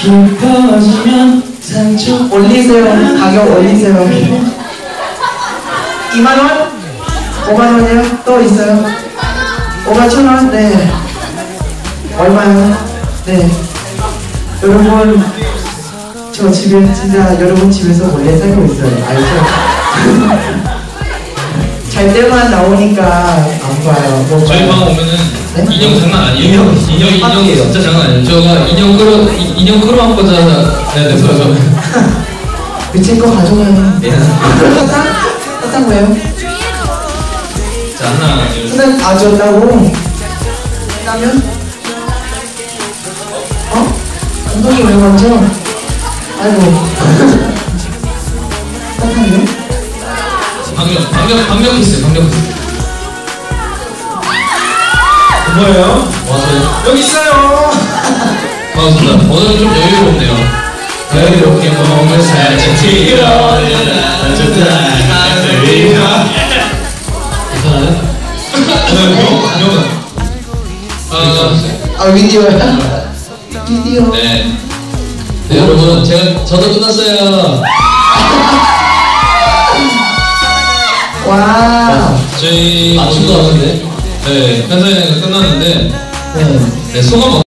깊어지면 상처 올리세요. 가격 올리세요. 2만 원? 5만 원이요? 또 있어요? 5만 천 원? 네. 얼마요? 네. 여러분, 저 집에 진짜 여러분 집에서 원래 살고 있어요. 알죠? 잘 때만 나오니까 안 봐요. 뭐 저희. 방 오면은 네? 인형 장난 아니에요. 인형, 인형 인형. 진짜 장난 아니에요. 저가 인형 끌어 이- 인형 끌어 안고 자 해야 돼서 저. 미친 거 가져가요. 네. 사탕? 사탕 왜요? 자 하나 둘 셋. 사탕 가져왔다고? 라면? 어? 엉덩이 왜 만져? 아이고. 사탕이요? 방역 방역 방역 했어요. 방역 했어요. 뭐예요? 와서 여기 있어요 반갑습니다. 오늘 좀 여유롭네요. 여유롭게 몸을 살짝 튀겨 괜찮아요? 명은 아, 아, 비디오야? 비디오. 네. 네 여러분 제가 저도 끝났어요. 와. 저희 맞춘 거 같은데? 네, 현사회가 끝났는데 네. 네, 소감